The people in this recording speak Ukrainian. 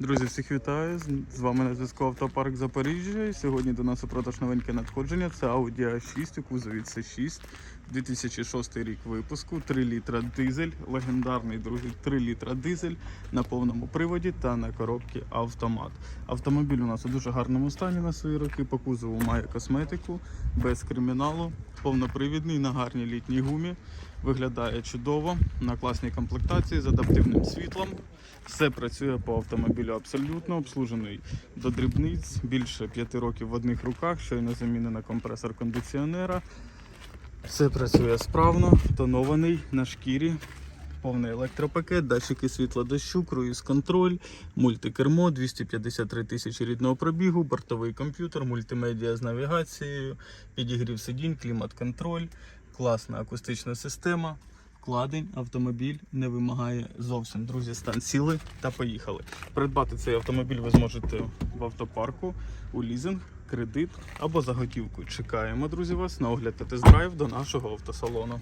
Друзі, всіх вітаю! З- вами на зв'язку Автопарк Запоріжжя. І сьогодні до нас у продаж новеньке надходження. Це Audi A6 у кузові C6, 2006 рік випуску, 3 літра дизель, легендарний друзі, 3 літра дизель на повному приводі та на коробці автомат. Автомобіль у нас у дуже гарному стані на свої роки. По кузову має косметику, без криміналу, повнопривідний на гарній літній гумі. Виглядає чудово на класній комплектації з адаптивним світлом. Все працює по автомобілю абсолютно обслужений до дрібниць. Більше 5 років в одних руках, щойно замінена компресор кондиціонера. Все працює справно, тонований на шкірі. Повний електропакет, датчики світла дощу, круїз контроль, мультикермо, 253 тисячі рідного пробігу, бортовий комп'ютер, мультимедіа з навігацією, підігрів сидінь, клімат-контроль, класна акустична система. Вкладень автомобіль не вимагає зовсім. Друзі, стан сіли та поїхали. Придбати цей автомобіль ви зможете в автопарку у лізинг, кредит або за готівку. Чекаємо, друзі, вас на огляд та тест-драйв до нашого автосалону.